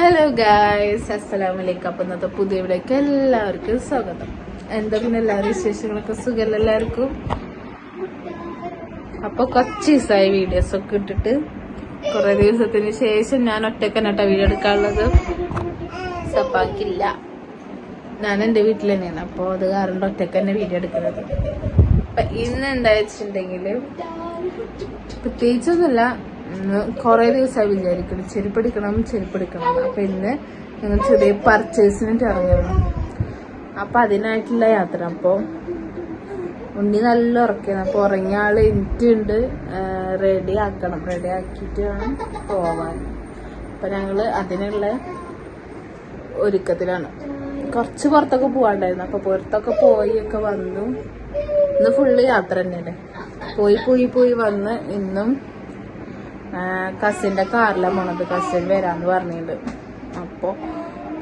Hello guys അസ്സലാമലൈക്കും അപ്പം ഇന്നത്തെ പുതിയ ഇവിടേക്ക് എല്ലാവർക്കും സ്വാഗതം. എന്താ പിന്നെ എല്ലാവരും വിശേഷങ്ങളൊക്കെ? സുഖമല്ല എല്ലാവർക്കും? അപ്പോൾ കുറച്ച് ദിവസമായി വീഡിയോസ് ഒക്കെ ഇട്ടിട്ട്. കുറേ ദിവസത്തിന് ശേഷം ഞാൻ ഒറ്റക്കനട്ട വീഡിയോ എടുക്കാനുള്ളത്. സപ്പാക്കില്ല. ഞാൻ എന്റെ വീട്ടിൽ തന്നെയാണ്. അപ്പോൾ അത് കാരണം ഒറ്റയ്ക്ക് തന്നെ വീഡിയോ എടുക്കുന്നത്. അപ്പൊ ഇന്ന് എന്താ വെച്ചിട്ടുണ്ടെങ്കിൽ പ്രത്യേകിച്ചൊന്നുമില്ല. ഇന്ന് കുറേ ദിവസമായി വിചാരിക്കണം ചെരുപ്പെടുക്കണം ചെരുപ്പെടുക്കണം. അപ്പൊ ഇന്ന് ഞങ്ങൾ ചെറിയ പർച്ചേസിനായിട്ട് ഇറങ്ങണം അപ്പൊ അതിനായിട്ടുള്ള യാത്ര. അപ്പോൾ ഉണ്ണി നല്ല ഉറക്കണം അപ്പൊ ഉറങ്ങിയ ആൾ എനിക്കുണ്ട്. റെഡി ആക്കണം. റെഡി ആക്കിയിട്ട് വേണം പോവാൻ. അപ്പൊ ഞങ്ങൾ അതിനുള്ള ഒരുക്കത്തിലാണ്. കുറച്ച് പുറത്തൊക്കെ പോവാണ്ടായിരുന്നു. അപ്പൊ പുറത്തൊക്കെ പോയി ഒക്കെ വന്നു. ഇന്ന് ഫുള്ള് യാത്ര തന്നെയല്ലേ? പോയി പോയി പോയി വന്ന് ഇന്നും കസിന്റെ കാറിലാണ് പോണത്. കസിൻ വരാന്ന് പറഞ്ഞിട്ടുണ്ട് അപ്പൊ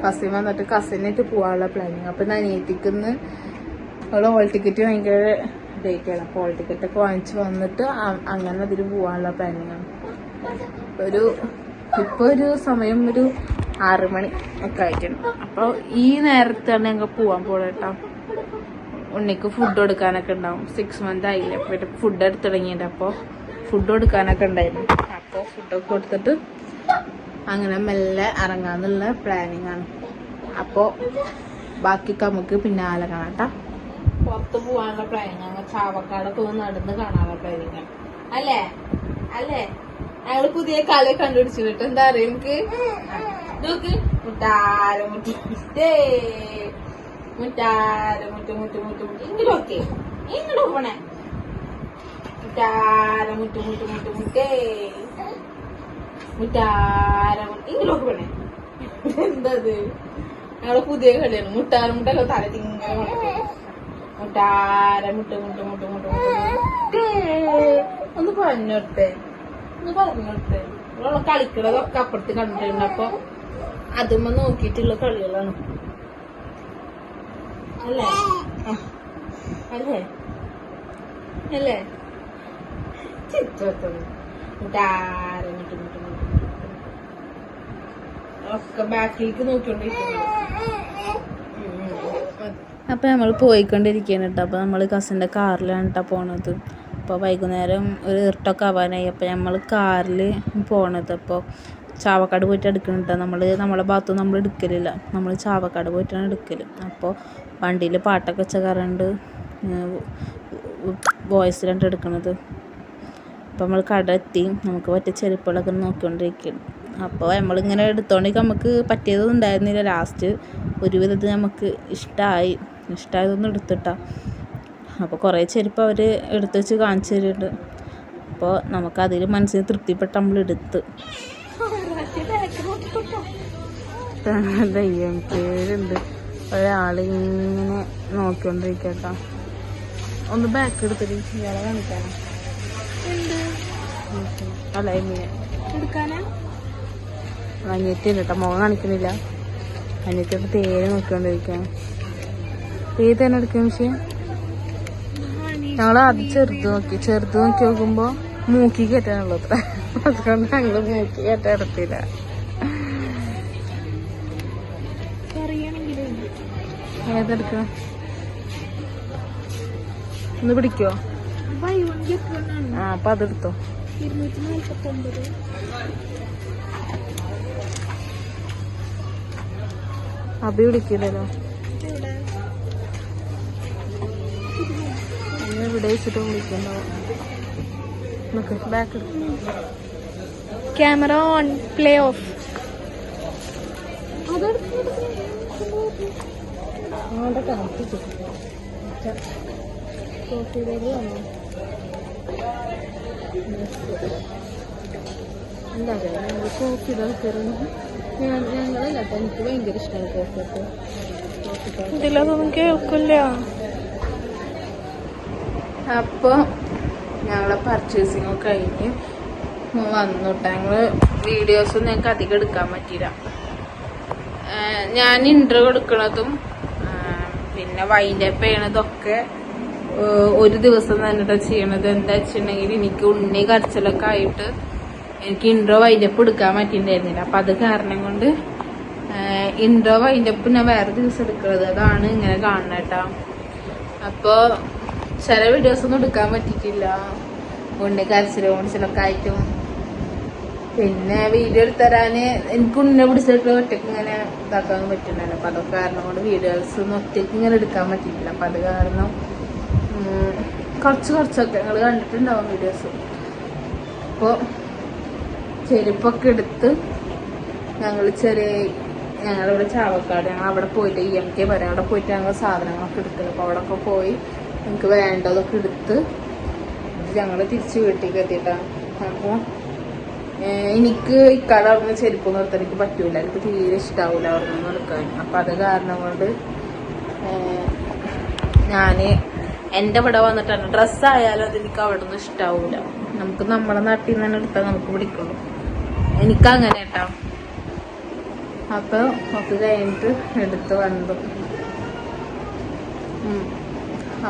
കസിൻ വന്നിട്ട് കസിനായിട്ട് പോകാനുള്ള പ്ലാനിങ് അപ്പൊ ഞാൻ അനിയത്തിക്കുന്ന് അവൾ ഹോൾ ടിക്കറ്റ് ഭയങ്കര ഡേറ്റ് ആണ് അപ്പോൾ ഹോൾ ടിക്കറ്റ് ഒക്കെ വാങ്ങിച്ച് വന്നിട്ട് അങ്ങനെ അതിന് പോകാനുള്ള പ്ലാനിങ് ആണ്. ഒരു ഇപ്പൊ ഒരു സമയം ഒരു ആറ് മണി ഒക്കെ ആയിട്ടുണ്ട്. അപ്പോൾ ഈ നേരത്താണ് ഞങ്ങൾ പോണത് കേട്ടോ ഉണ്ണിക്ക് ഫുഡ് കൊടുക്കാനൊക്കെ ഉണ്ടാവും സിക്സ് മന്ത് ആയില്ലേ. അപ്പോൾ ഫുഡ് എടുത്തു തുടങ്ങിയിട്ട് അപ്പോൾ ഫുഡ് കൊടുക്കാനൊക്കെ ഉണ്ടായിരുന്നു അപ്പോൾ ഫുഡൊക്കെ കൊടുത്തിട്ട് അങ്ങനെ മെല്ലെ ഇറങ്ങാന്നുള്ള പ്ലാനിങ് ആണ്. അപ്പോൾ ബാക്കിയൊക്കെ നമുക്ക് പിന്നാലെ കാണാം ട്ടാ. പുറത്ത് പോകാനുള്ള പ്ലാനിങ് ആണ് ചാവക്കാടൊക്കെ ഒന്ന് നടന്ന് കാണാനുള്ള പ്ലാനിങ് ആണ്. അല്ലേ? അല്ലേ? ഞങ്ങൾ പുതിയ കളി കണ്ടുപിടിച്ചു കേട്ടോ. എന്താ അറിയാം എനിക്ക് നോക്ക്. മുട്ടാര മുട്ടി. മുട്ടേ മുറ്റു മുറ്റു മുറ്റു മുറ്റു ഇങ്ങോട്ടൊക്കെ ഇങ്ങോട്ട് പോണേ. മുറ്റാര മുറ്റു മുറ്റു മുട്ടി മുട്ടേ. മുറ്റാര ഇങ്ങോട്ട് പോണേ. എന്തത് ഞങ്ങളെ പുതിയ കളിയാണ് മുട്ടാര മുട്ടല്ലോ തല തിങ്ങനെ മുട്ടാര മുട്ട മുട്ട മുട്ട മുട്ട ഒന്ന് പറഞ്ഞോട്ടെ ഒന്ന് പറഞ്ഞോട്ടെ ഇവിടെ കളിക്കണതൊക്കെ അപ്പുറത്ത് കണ്ടിട്ടുണ്ട്. അപ്പൊ അതുമ്മ നോക്കിയിട്ടുള്ള കളികളാണ്. അല്ലേ. അല്ലേ? അല്ലേ? ചിത്രത്തത് മുട്ടാര മുട്ട മുട്ട മുട്ട അപ്പൊ നമ്മൾ പോയിക്കൊണ്ടിരിക്കുകയാണ് കേട്ടോ. അപ്പൊ നമ്മൾ കസിന്റെ കാറിലാണ് കേട്ടോ പോണത്. അപ്പോൾ വൈകുന്നേരം ഒരു ഇരുട്ടൊക്കെ ആവാനായി. അപ്പോൾ നമ്മൾ കാറിൽ പോണത്. അപ്പോൾ ചാവക്കാട് പോയിട്ട് എടുക്കുന്നുണ്ട് നമ്മൾ നമ്മളെ ഭാഗത്തും നമ്മൾ എടുക്കലില്ല. നമ്മൾ ചാവക്കാട് പോയിട്ടാണ് എടുക്കൽ അപ്പോൾ വണ്ടിയിൽ പാട്ടൊക്കെ വെച്ച കറണ്ട് വോയിസിലാണ് എടുക്കുന്നത് അപ്പോൾ നമ്മൾ കട എത്തി. നമുക്ക് പറ്റിയ ചെരുപ്പുകളൊക്കെ നോക്കിക്കൊണ്ടിരിക്കുകയാണ്. അപ്പോൾ നമ്മളിങ്ങനെ എടുത്തോണ്ടെങ്കിൽ നമുക്ക് പറ്റിയതൊന്നും ഉണ്ടായിരുന്നില്ല. ലാസ്റ്റ് ഒരുവിധത്തിൽ നമുക്ക് ഇഷ്ടമായി ഇഷ്ടമായതൊന്നും എടുത്തിട്ടാ. അപ്പോൾ കുറേ ചെരുപ്പ് അവർ എടുത്ത് വെച്ച് കാണിച്ചു തരുന്നുണ്ട്. അപ്പോൾ നമുക്ക് അതിൽ മനസ്സിന് തൃപ്തിപ്പെട്ട് നമ്മൾ എടുത്ത്. ദയ്യം പേരുണ്ട്. ഒരാളിങ്ങനെ നോക്കിക്കൊണ്ടിരിക്കട്ടോ. ഒന്ന് ബാക്ക് എടുത്തിട്ട് ഇയാളെ കാണിക്കാനോ? അല്ല എങ്ങനെ എടുക്കാനാ? അനിയത്തി കേട്ടോ മുഖം കാണിക്കുന്നില്ല അനിയത്തിയുടെ തേര് നോക്കിക്കൊണ്ടിരിക്കാം തേര് തന്നെ എടുക്കാം പക്ഷേ ഞങ്ങൾ അത് ചെറുത് നോക്കി. ചെറുത് നോക്കി നോക്കുമ്പോ മൂക്കി കയറ്റാനുള്ളത്. അതുകൊണ്ട് ഞങ്ങൾ മൂക്കി കയറ്റാൻ എടുത്തില്ല. ഏതെടുക്കണം ഒന്ന് പിടിക്കോ? ആ അപ്പൊ അതെടുത്തോ ഇരുന്നൂറ്റി നാൽപ്പത്തി ഒമ്പത് അഭി വിളിക്കില്ലല്ലോ. ഇവിടെ വെച്ചിട്ട് വിളിക്കുന്നു. Back camera on play off എന്താ കോഫി ഇതാ ഞാൻ കേട്ടോ എനിക്ക് ഭയങ്കര ഇഷ്ടമാണ് കോഫി ഒക്കെ കോഫി ഇതിലതൊന്നും കേൾക്കില്ല. അപ്പോൾ ഞങ്ങളെ പർച്ചേസിംഗ് കഴിഞ്ഞ് വന്നു കേട്ടോ ഞങ്ങൾ വീഡിയോസ് ഞങ്ങൾക്ക് അധികം എടുക്കാൻ പറ്റില്ല ഞാൻ കൊടുക്കണതും ആഹ് പിന്നെ വൈൻഡപ്പ് ചെയ്യണതൊക്കെ ഒരു ദിവസം തന്നെ ചെയ്യണത്. എന്താ വെച്ചിട്ടുണ്ടെങ്കിൽ എനിക്ക് ഉണ്ണി കരച്ചിലൊക്കെ ആയിട്ട് എനിക്ക് ഇൻട്രോ വൈൻഡപ്പ് എടുക്കാൻ പറ്റിയിട്ടുണ്ടായിരുന്നില്ല. അപ്പം അത് കാരണം കൊണ്ട് ഇൻട്രോ വൈൻഡപ്പ് ഞാൻ വേറെ ദിവസം എടുക്കുന്നത്. അതാണ് ഇങ്ങനെ കാണുന്നത് കേട്ടോ. അപ്പോൾ ചില വീഡിയോസ് ഒന്നും എടുക്കാൻ പറ്റിയിട്ടില്ല. ഉണ്ണി കരച്ചിലും ഓടിച്ചിലൊക്കെ ആയിട്ടും. പിന്നെ വീഡിയോ എടുത്തരാന് എനിക്ക് ഉണ്ണെ പിടിച്ചിട്ട് ഒറ്റയ്ക്ക് ഇങ്ങനെ ഇതാക്കാൻ പറ്റുന്നുണ്ട് അപ്പൊ അതൊക്കെ കാരണം കൊണ്ട് വീഡിയോസ് ഒന്നും ഒറ്റയ്ക്ക് ഇങ്ങനെ എടുക്കാൻ പറ്റിയിട്ടില്ല. അപ്പൊ അത് കാരണം കുറച്ച് കുറച്ചൊക്കെ ഞങ്ങൾ കണ്ടിട്ടുണ്ടാവും വീഡിയോസ് അപ്പോൾ ചെരുപ്പൊക്കെ എടുത്ത് ഞങ്ങൾ ചെറിയ ഞങ്ങളിവിടെ ചാവക്കാട് ഞങ്ങൾ അവിടെ പോയിട്ട് ഇ എം കെ വരെ അവിടെ പോയിട്ട് ഞങ്ങൾ സാധനങ്ങളൊക്കെ എടുക്കുന്നത് അപ്പോൾ അവിടെ ഒക്കെ പോയി നമുക്ക് വേണ്ടതൊക്കെ എടുത്ത് ഞങ്ങൾ തിരിച്ച് വീട്ടിലേക്ക് എത്തിയിട്ടാണ് അപ്പോൾ എനിക്ക് ഇക്കാലം അവിടെ നിന്ന് ചെരുപ്പ് നിർത്താൻ എനിക്ക് പറ്റൂല. എനിക്ക് തീരെ ഇഷ്ടാവൂല അവിടെ നിന്ന് എടുക്കാൻ. അപ്പം അത് കാരണം കൊണ്ട് ഞാൻ എന്റെ ഇവിടെ വന്നിട്ടാണ്. ഡ്രസ്സായാലും അത് എനിക്ക് അവിടെ നിന്ന് ഇഷ്ടാവൂല. നമുക്ക് നമ്മുടെ നാട്ടിൽ നിന്ന് തന്നെ എടുത്താൽ നമുക്ക് പിടിക്കുള്ളൂ. എനിക്കങ്ങനെ കേട്ടോ അപ്പൊ ഒക്കെ കഴിഞ്ഞിട്ട് എടുത്ത് വന്നു.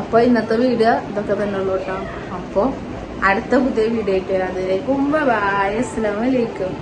അപ്പൊ ഇന്നത്തെ വീഡിയോ ഇതൊക്കെ തന്നെ കേട്ടോ. അപ്പൊ അടുത്ത പുതിയ വീഡിയോ ആയിട്ട് വരാം. അതിലേക്ക് മുമ്പ് ബായ് അസ്സലാമലൈക്കും